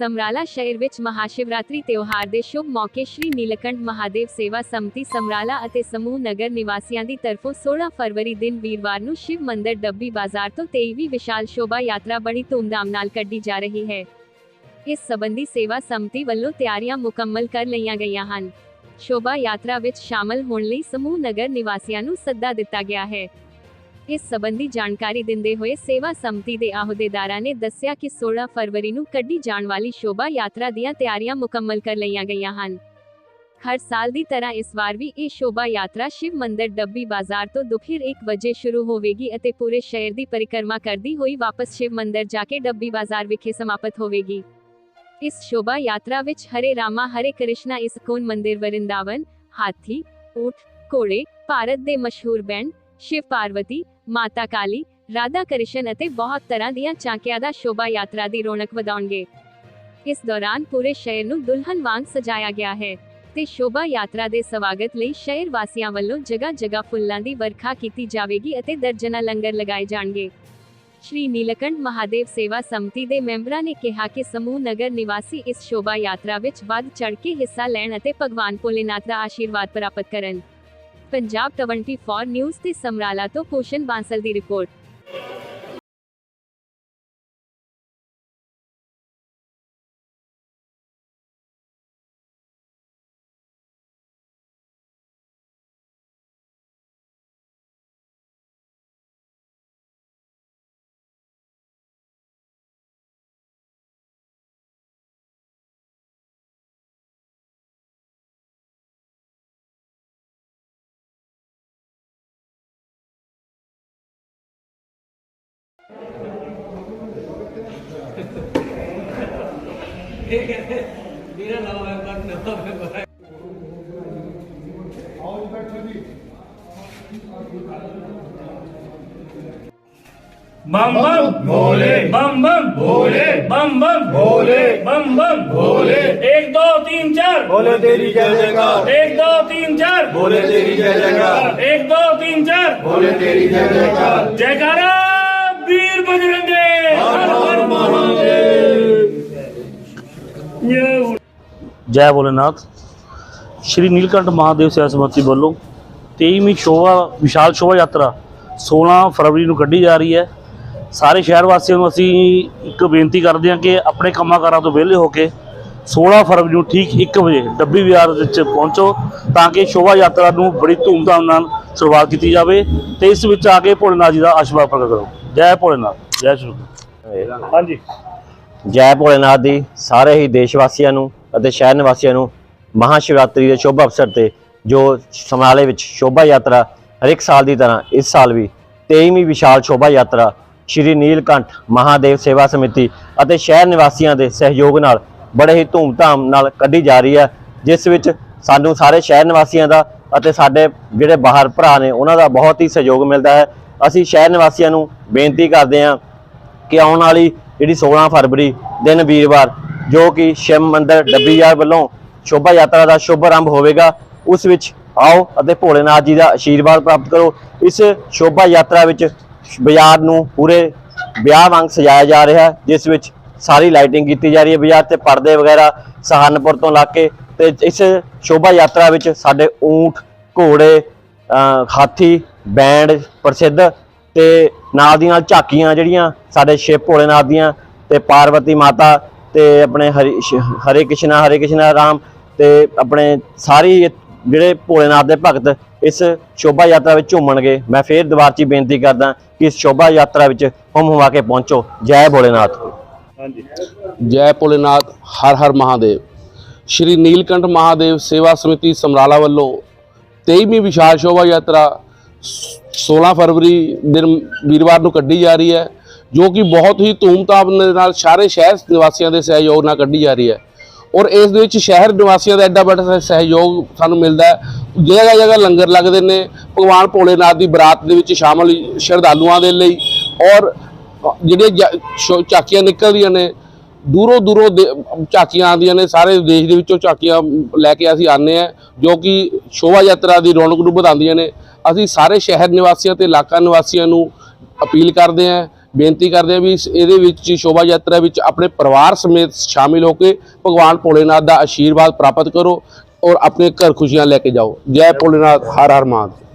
ਸਮਰਾਲਾ ਸ਼ਹਿਰ ਵਿੱਚ ਮਹਾਸ਼ਿਵਰਾਤਰੀ ਤਿਉਹਾਰ ਦੇ ਸ਼ੁਭ ਮੌਕੇ ਸ਼੍ਰੀ ਨੀਲਕੰਠ ਮਹਾਦੇਵ ਸੇਵਾ ਸੰਮਤੀ ਸਮਰਾਲਾ ਅਤੇ ਸਮੂਹ ਨਗਰ ਨਿਵਾਸੀਆਂ ਦੀ ਤਰਫੋਂ 16 ਫਰਵਰੀ ਦਿਨ ਵੀਰਵਾਰ ਨੂੰ ਸ਼ਿਵ ਮੰਦਰ ਡੱਬੀ ਬਾਜ਼ਾਰ ਤੋਂ 23ਵੀਂ ਵਿਸ਼ਾਲ ਸ਼ੋਭਾ ਯਾਤਰਾ ਬੜੀ ਧੂਮਧਾਮ ਨਾਲ ਕੱਢੀ ਜਾ ਰਹੀ ਹੈ। ਇਸ ਸਬੰਧੀ ਸੇਵਾ ਸਮਤੀ ਵੱਲੋਂ ਤਿਆਰੀਆਂ ਮੁਕੰਮਲ ਕਰ ਲਈਆਂ ਗਈਆਂ ਹਨ। ਸ਼ੋਭਾ ਯਾਤਰਾ ਵਿੱਚ ਸ਼ਾਮਲ ਹੋਣ ਲਈ ਸਮੂਹ ਨਗਰ ਨਿਵਾਸੀਆਂ ਨੂੰ ਸੱਦਾ ਦਿੱਤਾ ਗਿਆ ਹੈ। ਇਸ ਸਬੰਧੀ ਜਾਣਕਾਰੀ ਦਿੰਦੇ ਹੋਏ ਸੇਵਾ ਸੰਮਤੀ ਦੇ ਅਹੁਦੇਦਾਰਾਂ ਨੇ ਦੱਸਿਆ ਕਿ 16 ਫਰਵਰੀ ਨੂੰ ਕੱਢੀ ਜਾਣ ਵਾਲੀ ਸ਼ੋਭਾ ਯਾਤਰਾ ਦੀਆਂ ਤਿਆਰੀਆਂ ਮੁਕੰਮਲ ਕਰ ਲਈਆਂ ਗਈਆਂ ਹਨ। ਹਰ ਸਾਲ ਦੀ ਤਰ੍ਹਾਂ ਇਸ ਵਾਰ ਵੀ ਇਹ ਸ਼ੋਭਾ ਯਾਤਰਾ ਸ਼ਿਵ ਮੰਦਿਰ ਡੱਬੀ ਬਾਜ਼ਾਰ ਤੋਂ ਦੁਪਹਿਰ 1 ਵਜੇ ਸ਼ੁਰੂ ਹੋਵੇਗੀ ਅਤੇ ਪੂਰੇ ਸ਼ਹਿਰ ਦੀ ਪਰਿਕਰਮਾ ਕਰਦੀ ਹੋਈ ਵਾਪਸ ਸ਼ਿਵ ਮੰਦਿਰ ਜਾ ਕੇ ਡੱਬੀ ਬਾਜ਼ਾਰ ਵਿਖੇ ਸਮਾਪਤ ਹੋਵੇਗੀ। ਇਸ ਸ਼ੋਭਾ ਯਾਤਰਾ ਵਿੱਚ ਹਰੇ ਰਾਮਾ, ਹਰੇ ਕ੍ਰਿਸ਼ਨਾ ਇਸਕੋਨ ਮੰਦਿਰ ਵਰਿੰਦਾਵਨ, ਹਾਥੀ, ਊਠ, ਘੋੜੇ, ਭਾਰਤ ਦੇ ਮਸ਼ਹੂਰ ਬੈਂਡ ਸ਼ਿਵ ਪਾਰਵਤੀ, ਮਾਤਾ ਕਾਲੀ, ਰਾਧਾ ਕ੍ਰਿਸ਼ਨ ਅਤੇ ਬਹੁਤ ਤਰ੍ਹਾਂ ਦੀਆਂ ਝਾਂਕਿਆਂ ਦਾ ਸ਼ੋਭਾ ਯਾਤਰਾ ਦੀ ਰੌਣਕ ਵਧਾਉਣਗੇ। ਇਸ ਦੌਰਾਨ ਪੂਰੇ ਸ਼ਹਿਰ ਨੂੰ ਦੁਲਹਨ ਵਾਂਗ ਸਜਾਇਆ ਗਿਆ ਹੈ ਤੇ ਸ਼ੋਭਾ ਯਾਤਰਾ ਦੇ ਸਵਾਗਤ ਲਈ ਸ਼ਹਿਰ ਵਾਸੀਆਂ ਵੱਲੋਂ ਜਗ੍ਹਾ ਜਗ੍ਹਾ ਫੁੱਲਾਂ ਦੀ ਵਰਖਾ ਕੀਤੀ ਜਾਵੇਗੀ ਅਤੇ ਦਰਜਨਾਂ ਲੰਗਰ ਲਗਾਏ ਜਾਣਗੇ। ਸ਼੍ਰੀ ਨੀਲਕੰਠ ਮਹਾਦੇਵ ਸੇਵਾ ਸਮਤੀ ਦੇ ਮੈਂਬਰਾਂ ਨੇ ਕਿਹਾ ਕਿ ਸਮੂਹ ਨਗਰ ਨਿਵਾਸੀ ਇਸ ਸ਼ੋਭਾ ਯਾਤਰਾ ਵਿੱਚ ਵੱਧ ਚੜ ਕੇ ਹਿੱਸਾ ਲੈਣ ਅਤੇ ਭਗਵਾਨ ਭੋਲੇਨਾਥ ਦਾ ਆਸ਼ੀਰਵਾਦ ਪ੍ਰਾਪਤ ਕਰਨ। ਪੰਜਾਬ 24 ਨਿਊਜ਼ ਤੇ ਸਮਰਾਲਾ ਤੋਂ ਪੋਸ਼ਨ ਬਾਂਸਲ ਦੀ ਰਿਪੋਰਟ। बम बम भोले बम बम भोले बम बम भोले बम बम भोले एक दो तीन चार बोले तेरी जय जयकार। एक दो तीन चार बोले तेरी जय जयकार। एक दो तीन चार बोले तेरी जय जयकार। जयकारा। ਵੀਰ ਬਜਰੰਗੇ ਜੈ ਭੋਲੇਨਾਥ। ਸ਼੍ਰੀ ਨੀਲਕੰਠ ਮਹਾਦੇਵ ਸਿਆਸ ਸਮਿਤੀ ਵੱਲੋਂ 23ਵੀਂ ਸ਼ੋਭਾ, ਵਿਸ਼ਾਲ ਸ਼ੋਭਾ ਯਾਤਰਾ 16 ਫਰਵਰੀ ਨੂੰ ਕੱਢੀ ਜਾ ਰਹੀ ਹੈ। ਸਾਰੇ ਸ਼ਹਿਰ ਵਾਸੀਆਂ ਨੂੰ ਅਸੀਂ ਇੱਕ ਬੇਨਤੀ ਕਰਦੇ ਹਾਂ ਕਿ ਆਪਣੇ ਕੰਮਾਂ ਕਾਰਾਂ ਤੋਂ ਵਿਹਲੇ ਹੋ ਕੇ 16 ਫਰਵਰੀ ਨੂੰ ਠੀਕ 1 ਵਜੇ ਡੱਬੀ ਵਿਹਾਰ ਵਿੱਚ ਪਹੁੰਚੋ ਤਾਂ ਕਿ ਸ਼ੋਭਾ ਯਾਤਰਾ ਨੂੰ ਬੜੀ ਧੂਮਧਾਮ ਨਾਲ ਸ਼ੁਰੂਆਤ ਕੀਤੀ ਜਾਵੇ ਤੇ ਇਸ ਵਿੱਚ ਆ ਕੇ ਭੋਲੇਨਾਥ ਜੀ ਦਾ ਆਸ਼ੀਰਵਾਦ ਪ੍ਰਗਟ ਕਰੋ। ਜੈ ਭੋਲੇਨਾਥ ਜੈ ਸ਼੍ਰੀ ਹਾਂਜੀ ਜੈ ਭੋਲੇਨਾਥ ਦੀ ਸਾਰੇ ਹੀ ਦੇਸ਼ ਵਾਸੀਆਂ ਨੂੰ ਅਤੇ ਸ਼ਹਿਰ ਨਿਵਾਸੀਆਂ ਨੂੰ ਮਹਾ ਸ਼ਿਵਰਾਤਰੀ ਦੇ ਸ਼ੁਭ ਅਵਸਰ ਤੇ ਜੋ ਸਮਰਾਲੇ ਵਿੱਚ ਸ਼ੋਭਾ ਯਾਤਰਾ ਹਰ ਇੱਕ ਸਾਲ ਦੀ ਤਰ੍ਹਾਂ ਇਸ ਸਾਲ ਵੀ 23ਵੀਂ ਵਿਸ਼ਾਲ ਸ਼ੋਭਾ ਯਾਤਰਾ ਸ਼੍ਰੀ ਨੀਲਕੰਠ ਮਹਾਦੇਵ ਸੇਵਾ ਸਮਿਤੀ ਅਤੇ ਸ਼ਹਿਰ ਨਿਵਾਸੀਆਂ ਦੇ ਸਹਿਯੋਗ ਨਾਲ ਬੜੇ ਹੀ ਧੂਮਧਾਮ ਨਾਲ ਕੱਢੀ ਜਾ ਰਹੀ ਹੈ ਜਿਸ ਵਿੱਚ ਸਾਨੂੰ ਸਾਰੇ ਸ਼ਹਿਰ ਨਿਵਾਸੀਆਂ ਦਾ ਅਤੇ ਸਾਡੇ ਜਿਹੜੇ ਬਾਹਰ ਭਰਾ ਨੇ, ਉਹਨਾਂ ਦਾ ਬਹੁਤ ਹੀ ਸਹਿਯੋਗ ਮਿਲਦਾ ਹੈ। ਅਸੀਂ ਸ਼ਹਿਰ ਨਿਵਾਸੀਆਂ ਨੂੰ ਬੇਨਤੀ ਕਰਦੇ ਹਾਂ ਕਿ ਆਉਣ ਵਾਲੀ ਜਿਹੜੀ 16 ਫਰਵਰੀ ਦਿਨ ਵੀਰਵਾਰ, ਜੋ ਕਿ ਸ਼ਿਵ ਮੰਦਿਰ ਡੱਬੀਯਾਰ ਵੱਲੋਂ ਸ਼ੋਭਾ ਯਾਤਰਾ ਦਾ ਸ਼ੁਭ ਆਰੰਭ ਹੋਵੇਗਾ, ਉਸ ਵਿੱਚ ਆਓ ਅਤੇ ਭੋਲੇਨਾਥ ਜੀ ਦਾ ਆਸ਼ੀਰਵਾਦ ਪ੍ਰਾਪਤ ਕਰੋ। ਇਸ ਸ਼ੋਭਾ ਯਾਤਰਾ ਵਿੱਚ ਬਾਜ਼ਾਰ ਨੂੰ ਪੂਰੇ ਵਿਆਹ ਵਾਂਗ ਸਜਾਇਆ ਜਾ ਰਿਹਾ ਹੈ, ਜਿਸ ਵਿੱਚ ਸਾਰੀ ਲਾਈਟਿੰਗ ਕੀਤੀ ਜਾ ਰਹੀ ਹੈ। ਬਾਜ਼ਾਰ ਤੇ ਪਰਦੇ ਵਗੈਰਾ ਸਹਾਨਪੁਰ ਤੋਂ ਲਾ ਕੇ ਤੇ ਇਸ ਸ਼ੋਭਾ ਯਾਤਰਾ ਵਿੱਚ ਸਾਡੇ ਊਂਠ, ਘੋੜੇ ਹਾਥੀ, ਬੈਂਡ ਪ੍ਰਸਿੱਧ ਤੇ ਨਾਲ ਦੀ ਨਾਲ ਝਾਕੀਆਂ ਜਿਹੜੀਆਂ ਸਾਡੇ ਸ਼ਿਵ ਭੋਲੇਨਾਥ ਦੀਆਂ ਤੇ ਪਾਰਵਤੀ ਮਾਤਾ ਤੇ ਆਪਣੇ ਹਰੀ ਸ਼- ਹਰੇ ਕ੍ਰਿਸ਼ਨਾ ਹਰੇ ਕ੍ਰਿਸ਼ਨਾ ਰਾਮ ਤੇ ਆਪਣੇ ਸਾਰੀ ਜਿਹੜੇ ਭੋਲੇਨਾਥ ਦੇ ਭਗਤ ਇਸ ਸ਼ੋਭਾ ਯਾਤਰਾ ਵਿੱਚ ਝੂਮਣਗੇ। ਮੈਂ ਫੇਰ ਦੁਬਾਰਾ ਚ ਹੀ ਬੇਨਤੀ ਕਰਦਾ ਕਿ ਇਸ ਸ਼ੋਭਾ ਯਾਤਰਾ ਵਿੱਚ ਹੁਮ ਹੁਮਾ ਕੇ ਪਹੁੰਚੋ। ਜੈ ਭੋਲੇਨਾਥ। ਜੈ ਭੋਲੇਨਾਥ, ਹਰ ਹਰ ਮਹਾਦੇਵ। ਸ਼੍ਰੀ ਨੀਲਕੰਠ ਮਹਾਦੇਵ ਸੇਵਾ ਸਮਿਤੀ ਸਮਰਾਲਾ ਵੱਲੋਂ 23ਵੀਂ ਵਿਸ਼ਾਲ ਸ਼ੋਭਾ ਯਾਤਰਾ ਸ- 16 ਫਰਵਰੀ ਦਿਨ ਵੀਰਵਾਰ ਨੂੰ ਕੱਢੀ ਜਾ ਰਹੀ ਹੈ, ਜੋ ਕਿ ਬਹੁਤ ਹੀ ਧੂਮਧਾਮ ਦੇ ਨਾਲ ਸਾਰੇ ਸ਼ਹਿਰ ਨਿਵਾਸੀਆਂ ਦੇ ਸਹਿਯੋਗ ਨਾਲ ਕੱਢੀ ਜਾ ਰਹੀ ਹੈ। ਔਰ ਇਸ ਦੇ ਵਿੱਚ ਸ਼ਹਿਰ ਨਿਵਾਸੀਆਂ ਦਾ ਐਡਾ ਵੱਡਾ ਸਹਿਯੋਗ ਸਾਨੂੰ ਮਿਲਦਾ ਹੈ। ਜਗ੍ਹਾ ਜਗ੍ਹਾ ਲੰਗਰ ਲੱਗਦੇ ਨੇ, ਭਗਵਾਨ ਭੋਲੇਨਾਥ ਦੀ ਬਰਾਤ ਦੇ ਵਿੱਚ ਸ਼ਾਮਲ ਸ਼ਰਧਾਲੂਆਂ ਦੇ ਲਈ ਔਰ ਜਿਹੜੀਆਂ ਝਾਕੀਆਂ ਨਿਕਲਦੀਆਂ ਨੇ ਦੂਰੋਂ ਦੂਰੋਂ ਦੇ- ਝਾਕੀਆਂ ਆਉਂਦੀਆਂ ਨੇ, ਸਾਰੇ ਦੇਸ਼ ਦੇ ਵਿੱਚੋਂ ਝਾਕੀਆਂ ਲੈ ਕੇ ਅਸੀਂ ਆਨੇ ਆ ਜੋ ਕਿ ਸ਼ੋਭਾ ਯਾਤਰਾ ਦੀ ਰੌਣਕ ਨੂੰ ਵਧਾਉਂਦੀਆਂ ਨੇ। ਅਸੀਂ ਸਾਰੇ ਸ਼ਹਿਰ ਨਿਵਾਸੀਆਂ ਤੇ ਇਲਾਕਾ ਨਿਵਾਸੀਆਂ ਨੂੰ ਅਪੀਲ ਕਰਦੇ ਹਾਂ, ਬੇਨਤੀ ਕਰਦੇ ਹਾਂ ਵੀ ਇਹਦੇ ਵਿੱਚ ਸ਼ੋਭਾ ਯਾਤਰਾ ਵਿੱਚ ਆਪਣੇ ਪਰਿਵਾਰ ਸਮੇਤ ਸ਼ਾਮਿਲ ਹੋ ਕੇ ਭਗਵਾਨ ਭੋਲੇਨਾਥ ਦਾ ਆਸ਼ੀਰਵਾਦ ਪ੍ਰਾਪਤ ਕਰੋ ਔਰ ਆਪਣੇ ਘਰ ਖੁਸ਼ੀਆਂ ਲੈ ਕੇ ਜਾਓ। ਜੈ ਭੋਲੇਨਾਥ, ਹਰ ਹਰ ਮਹਾਦੇਵ।